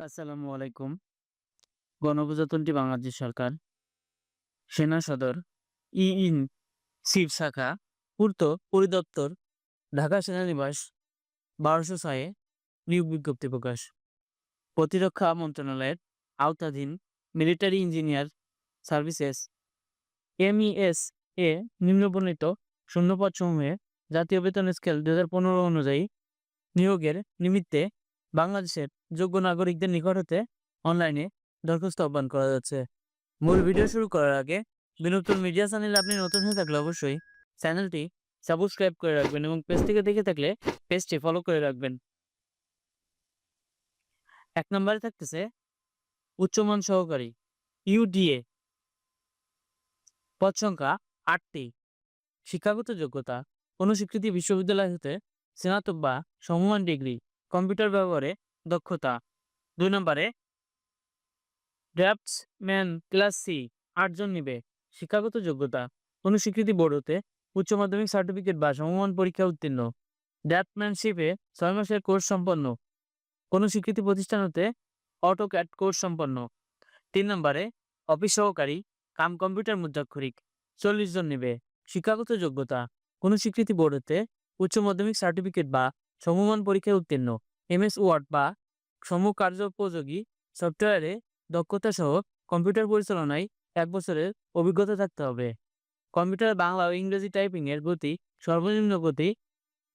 আসসালামু আলাইকুম। গণপ্রজাতন্ত্রী বাংলাদেশ সরকার, সেনা সদর ই ইন শিব শাখা, পূর্ত পরিদপ্তর, ঢাকা সেনানিবাস বারোশো ছয়ে নিয়োগ বিজ্ঞপ্তি প্রকাশ। প্রতিরক্ষা মন্ত্রণালয়ের আওতাধীন মিলিটারি ইঞ্জিনিয়ার সার্ভিসেস এমইএস এ নিম্নবর্ণিত শূন্যপদ সমূহে জাতীয় বেতন স্কেল দু হাজার পনেরো অনুযায়ী নিয়োগের নিমিত্তে বাংলাদেশের যোগ্য নাগরিকদের নিকট হতে অনলাইনে দরখাস্ত আহ্বান করা যাচ্ছে। মূল ভিডিও শুরু করার আগে বিনোদন মিডিয়া চ্যানেলে আপনি নতুন হয়ে থাকলে অবশ্যই চ্যানেলটি সাবস্ক্রাইব করে রাখবেন এবং পেজ থেকে দেখে থাকলে পেজটি ফলো করে রাখবেন। এক নম্বরে থাকতেছে উচ্চমান সহকারী ইউডিএ পদ সংখ্যা আটটি। শিক্ষাগত যোগ্যতা, কোনো স্বীকৃতি বিশ্ববিদ্যালয় হতে স্নাতক বা সমমান ডিগ্রি, কম্পিউটার ব্যবহারে দক্ষতা। দুই নম্বরে, ড্রাফটসম্যান ক্লাস সি, আটজন নিবে। শিক্ষাগত যোগ্যতা কোনো স্বীকৃতি বোর্ড উচ্চ মাধ্যমিক সার্টিফিকেট বা সমমান পরীক্ষা উত্তীর্ণ। ড্রাফটম্যানশিপে ছয় মাসের কোর্স সম্পন্ন। কোনো স্বীকৃতি প্রতিষ্ঠান হতে অটো ক্যাট কোর্স সম্পন্ন। তিন নম্বরে, অফিস সহকারী, কাম কম্পিউটার মুদ্রাক্ষরিক, চল্লিশ জন নেবে। শিক্ষাগত যোগ্যতা কোনো স্বীকৃতি বোর্ড হতে উচ্চ মাধ্যমিক সার্টিফিকেট বা সমমান পরীক্ষায় উত্তীর্ণ। এমএস ওয়ার্ড বা সমকার্যোপযোগী সফটওয়্যারে দক্ষতা সহ কম্পিউটার পরিচালনায় এক বছরের অভিজ্ঞতা থাকতে হবে। কম্পিউটার বাংলা ও ইংরেজি টাইপিং এর গতি সর্বনিম্ন গতি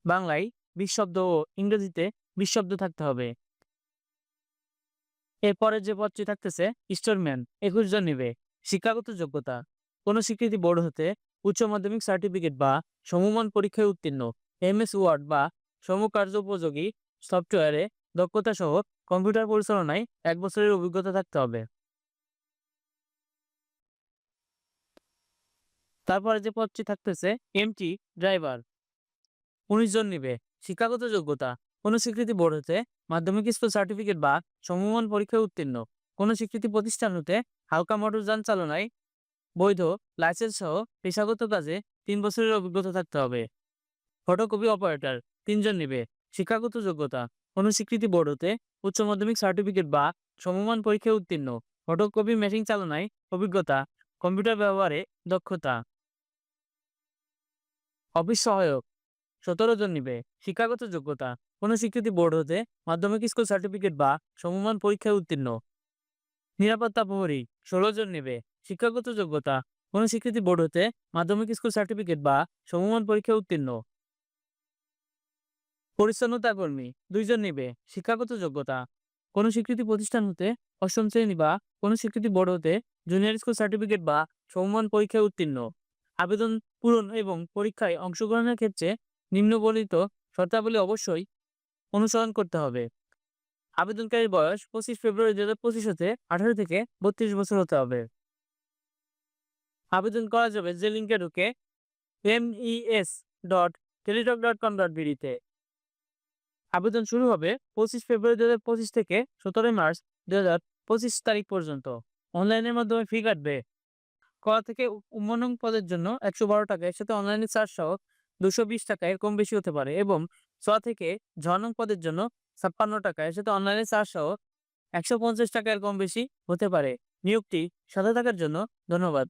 বাংলায় বিশ শব্দ ও ইংরেজিতে বিশ শব্দ থাকতে হবে। এরপরে যে পদটি থাকতেছে, স্টোরম্যান, একুশ জন নিবে। শিক্ষাগত যোগ্যতা, কোনো স্বীকৃতি বোর্ড হতে উচ্চ মাধ্যমিক সার্টিফিকেট বা সমমান পরীক্ষায় উত্তীর্ণ। এমএস ওয়ার্ড বা সমকার্যোপযোগী সফটওয়্যারে দক্ষতা সহ কম্পিউটার পরিচালনায় এক বছরের অভিজ্ঞতা থাকতে হবে। তারপরে যে পদটি থাকতেছে এমটি ড্রাইভার উনিশ জন নিবে। শিক্ষাগত যোগ্যতা। কোনো স্বীকৃতি বোর্ড হতে মাধ্যমিক স্কুল সার্টিফিকেট বা সমমান পরীক্ষায় উত্তীর্ণ। কোনো স্বীকৃতি প্রতিষ্ঠান হতে হালকা মোটর যান চালনায় বৈধ লাইসেন্স সহ পেশাগত কাজে তিন বছরের অভিজ্ঞতা থাকতে হবে। ফটোকপি অপারেটর তিনজন নিবে। শিক্ষাগত যোগ্যতা। কোনো স্বীকৃতি বোর্ড হতে উচ্চ মাধ্যমিক সার্টিফিকেট বা সমমান পরীক্ষায় উত্তীর্ণ। ফটোকপি মেশিন চালনায় অভিজ্ঞতা কম্পিউটার ব্যবহারে দক্ষতা। অফিস সহায়ক, সতেরো জন নিবে। শিক্ষাগত যোগ্যতা, কোনো স্বীকৃতি বোর্ড হতে মাধ্যমিক স্কুল সার্টিফিকেট বা সমমান পরীক্ষায় উত্তীর্ণ। নিরাপত্তা প্রহরী, ষোলো জন নেবে। শিক্ষাগত যোগ্যতা, কোনো স্বীকৃতি বোর্ড হতে মাধ্যমিক স্কুল সার্টিফিকেট বা সমমান পরীক্ষায় উত্তীর্ণ। পরিচ্ছন্নতা কর্মী, দুইজন নিবে। শিক্ষাগত যোগ্যতা, কোনো স্বীকৃতি প্রতিষ্ঠান হতে অষ্টম শ্রেণি বা কোনো স্বীকৃতি বড় হতে জুনিয়র স্কুল সার্টিফিকেট বা সমমান পরীক্ষায় উত্তীর্ণ। আবেদন পূরণ এবং পরীক্ষায় অংশগ্রহণের ক্ষেত্রে নিম্নবর্ণিত শর্তাবলী অবশ্যই অনুসরণ করতে হবে। আবেদনকারীর বয়স পঁচিশ ফেব্রুয়ারি দু হাজার পঁচিশ হতে আঠারো থেকে বত্রিশ বছর হতে হবে। আবেদন করা যাবে যে লিঙ্কে ঢুকে MES dot Teletalk dot com dot বিডিতে আবেদন শুরু হবে পঁচিশ ফেব্রুয়ারি দু হাজার পঁচিশ থেকে সতেরোই মার্চ দু হাজার পঁচিশ তারিখ পর্যন্ত। অনলাইনের মাধ্যমে ফি কাটবে। ক থেকে উন্নয়ন পদের জন্য একশো বারো টাকা এর সাথে অনলাইনে চার্জ সহ দুশো বিশ টাকা এর কম বেশি হতে পারে এবং ছ থেকে ঝ নং পদের জন্য ছাপ্পান্ন টাকা এর সাথে অনলাইনে চার্জ সহ একশো পঞ্চাশ টাকা এর কম বেশি হতে পারে। নিয়োগটি সাথে থাকার জন্য ধন্যবাদ।